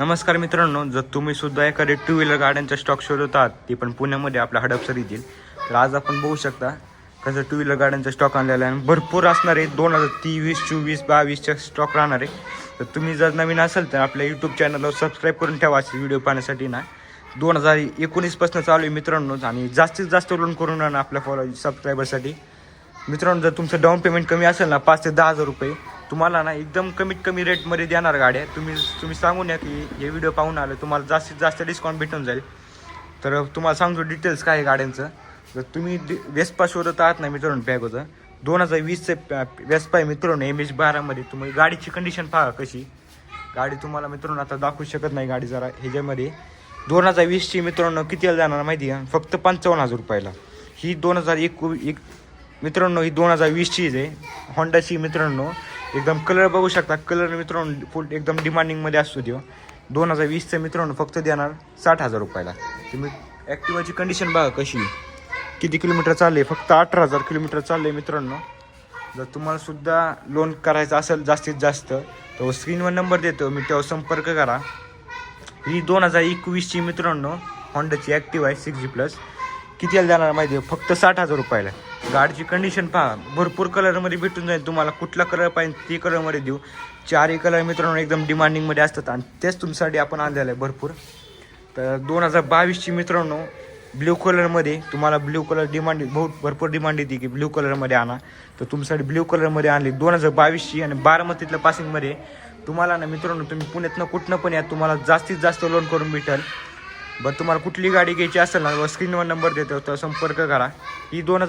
नमस्कार मित्रांनो जर तुम्ही सुद्धा एखादे टू व्हीलर गाड्यांचा स्टॉक शोधत आहात ते पण पुण्यामध्ये आपल्या हडपसर येतील तर आज आपण बघू शकता कसं टू व्हीलर गाड्यांचा स्टॉक आणलेला आहे आणि भरपूर असणार आहे दोन हजार तेवीस चोवीस बावीसच्या स्टॉक राहणार आहे. तर तुम्ही जर नवीन असाल तर आपल्या यूट्यूब चॅनलला सबस्क्राईब करून ठेवा असे व्हिडिओ पाहण्यासाठी ना. दोन हजार एकोणीसपासून चालू आहे मित्रांनो आणि जास्तीत जास्त लोन करून राहणार आपल्या फॉलो सबस्क्रायबरसाठी मित्रांनो जर तुमचं डाऊन पेमेंट कमी असेल ना पाच ते दहा हजार रुपये तुम्हाला ना एकदम कमीत कमी रेटमध्ये देणार गाड्या. तुम्ही तुम्ही सांगून या की हे व्हिडिओ पाहून आलं तुम्हाला जास्तीत जास्त डिस्काउंट भेटून जाईल. तर तुम्हाला सांगतो डिटेल्स काय आहे गाड्यांचं. जर तुम्ही वेस्पा शोधत आहात ना मित्रांनो बॅग होतं दोन हजार वीसचं वेस्पा आहे मित्रांनो एम एच बारामध्ये. तुम्ही गाडीची कंडिशन पहा कशी. गाडी तुम्हाला मित्रांनो आता दाखवू शकत नाही गाडी जरा ह्याच्यामध्ये. दोन हजार वीसची मित्रांनो कितीला जाणार माहिती आहे फक्त पंचावन्न हजार रुपयाला. ही दोन हजार एक एक मित्रांनो ही दोन हजार वीसचीच आहे. होंडाची मित्रांनो. एकदम कलर बघू शकता. कलर मित्रांनो फुल एकदम डिमांडिंगमध्ये असतो देऊ. दोन हजार वीसचं मित्रांनो फक्त देणार साठ हजार रुपयाला. तुम्ही ॲक्टिवाची कंडिशन बघा कशी. किती किलोमीटर चालले फक्त अठरा हजार किलोमीटर चालले मित्रांनो. जर तुम्हाला सुद्धा लोन करायचं असेल जास्तीत जास्त तर स्क्रीनवर नंबर देतो. मी तेव्हा संपर्क करा. ही दोन हजार एकवीसची मित्रांनो होंडाची ॲक्टिव्ह आहे सिक्स जी प्लस कितीला जाणार माहिती आहे? फक्त साठ हजार रुपयाला गाडीची कंडिशन पहा. भरपूर कलरमध्ये भेटून जाईल तुम्हाला. कुठला कलर पाहिजे ते कलरमध्ये देऊ. चारही कलर मित्रांनो एकदम डिमांडिंगमध्ये असतात. आणि तेच तुमच्यासाठी आपण आणलेलं आहे भरपूर. तर दोन हजार बावीसची मित्रांनो ब्ल्यू कलरमध्ये तुम्हाला ब्ल्यू कलर डिमांड बहुत भरपूर डिमांड येते की ब्ल्यू कलरमध्ये आणा. तर तुमच्यासाठी ब्ल्यू कलरमध्ये आणली. दोन हजार बावीसची आणि बारामतीतल्या पासिंगमध्ये तुम्हाला ना मित्रांनो तुम्ही पुण्यातनं कुठनं पण या तुम्हाला जास्तीत जास्त लोन करून भेटेल. बरं तुम्हाला कुठली गाडी घ्यायची असेल ना स्क्रीनवर नंबर देतो तर संपर्क करा. ही दोन हजार